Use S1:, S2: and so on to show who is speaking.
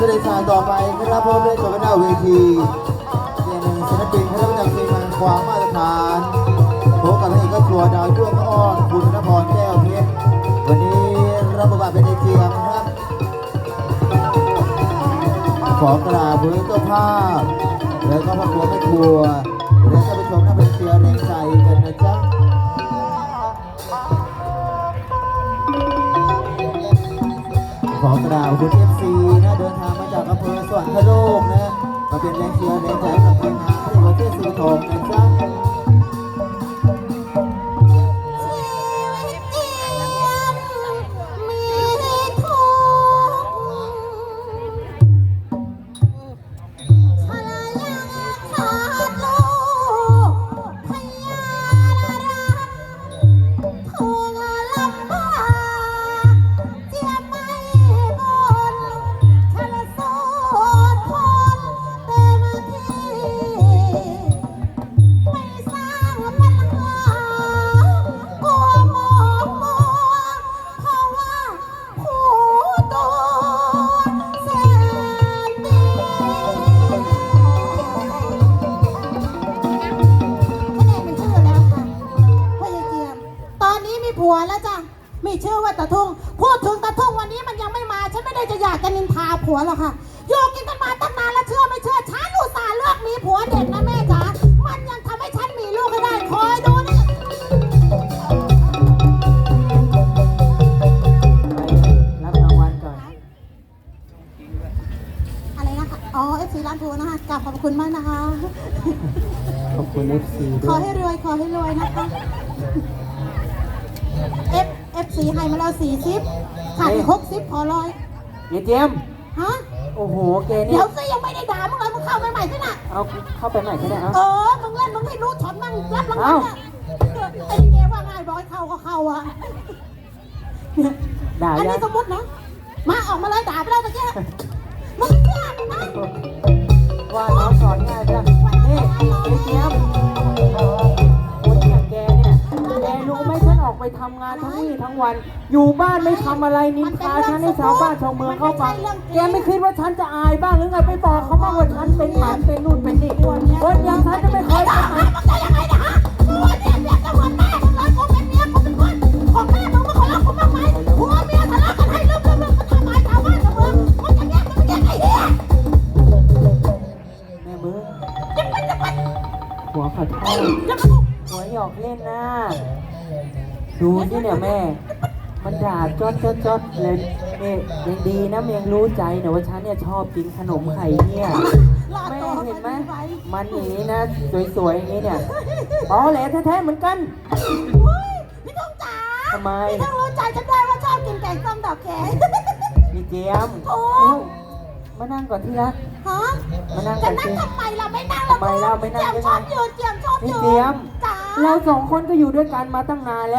S1: สดงสายต่อไปนะครับพร้อมด้วยตัวหน้าเวทีเรียนหนึ่งศิลปินคณะประจำทีมงานความมาตรฐานพบกับพระเอกก็ครัวดาวด้วงอ้อนคุณนพรแก้วเพชรวันนี้รับบทบาทเป็นในเจียมครับ ขอกราบเพื่อเจ้าภาพ แล้วก็พ่อครัวแม่ครัวและท่านผู้ชมท่านเป็นเชียร์แรงใจกันนะจ๊ะขอกราบคุณเอฟซีนะเดินทาง มาจากอำเภอสวรคโลกนะมาเป็นแรงเชียร์แรงใจ
S2: ผัวแล้วจ้ะมีชื่อว่าตาทุ่งพูดถึงตาทุ่งวันนี้มันยังไม่มาฉันไม่ได้จะอยากจะนินทาผัวหรอกค่ะอยู่กินกันมาตั้งนานแล้วเชื่อไม่เชื่อฉันอุตส่าห์เลือกมีผัวเด็กนะแม่จ๋ามันยังทำให้ฉันมีลูกให้ได้คอยดูนี่
S3: รับรางวัลก่อน
S2: อะไรนะคะอ๋อเอฟซีร้านทัวร์นะคะกราบขอบคุณมากนะคะ
S3: ขอบคุณ FC
S2: ข
S3: ด้
S2: อ
S3: วย
S2: ให้รวยขอให้รวยนะคะ F F ซีให้มาแล้วสี่สิบขาดอีกหกสิบพอร้อย
S3: เยเจมส์
S2: ฮะ
S3: โอ้โหแกนี่
S2: เดี๋ยวสิยังไม่ได้ด่ามึงเลยมึงเข้าไปใหม่สิน่ะ
S3: เอาเข้าไปใหม่ก็ได้เอา
S2: เออ มึงเล่นมึงให้รู้ช็อตมั่งรับรางวัล
S3: เอ้า
S2: อะไอ้เกว่าง่ายบอกให้เข้าก็เข้าอะ
S3: ด่า
S2: อัน
S3: ยั
S2: นี้
S3: ง
S2: สมมตินะ มาออกมาเลยด่าไปเลยตะเกียมึงเนี่ยนะ
S3: ว่าน้องสอนง่ายไปละนี่เยเจมส์ งานทั้งวี่ทั้งวัน อยู่บ้านไม่ทำอะไรนินทาฉันให้ชาวบ้านชาวเมืองเขาฟังแกไม่คิดว่าฉันจะอายบ้างหรือไงไปบอกเขาบ้างว่าฉันเป็นหมันเป็นนู่นเป็นนี่คนอย่างฉันจะไม่เคย
S2: ด่า
S3: ทำ
S2: ให้มึงจะยังไงนะฮะกูเนี่ยเมียจะหัวแม่มึงเลยกูเป็นเมียกูเป็นคนของแม่มึงมึงขอรักกูบ้างไหมหัวเมียทะเลาะกันให้เรื่องเรื่องเรื่องกันทำไมชาวบ้านชาวเมืองมึงอย่างเงี้ยมึงอย่างไอ้เหี้ย
S3: แม่มือ
S2: จะไปจะไป
S3: หัวขอโทษ
S2: จะไป
S3: หัวหยอกเล่นนะ ดูสิเนี่ยแม่ มันด่าจอดจอดจอดเลยนี่ยังดีนะมันยังรู้ใจเนี่ยว่าฉันเนี่ยชอบกินขนมไข่เนี่ย
S2: รอด
S3: แม่
S2: ตัว
S3: เห็นไหม
S2: ไว้
S3: มันอย่างนี้นะ สวยๆอย่างนี้เนี่ยอ๋อแหละแท้ๆเหมือนกัน
S2: เฮ้ยพี่ต้องจ๋า
S3: ทำไม
S2: พี่ต้องรู้ใจฉันได้ว่าชอบกินแกงส้มดอกแค
S3: พี่เจียม
S2: โอ้
S3: มานั่งก่อนที่รัก
S2: ฮะ
S3: มานั่ง
S2: จะ
S3: ก่อน
S2: นั่ง
S3: สิ
S2: ทำไมล่ะไม่นั่ง
S3: ทำไมล่ะไม่นั่ง
S2: เจียมชอบยืนเจียมชอบ
S3: พี่
S2: ยืน
S3: เจียม
S2: จ๋า
S3: เราสองคนก็อยู่ด้วยกันมาตั้งนานแล้ว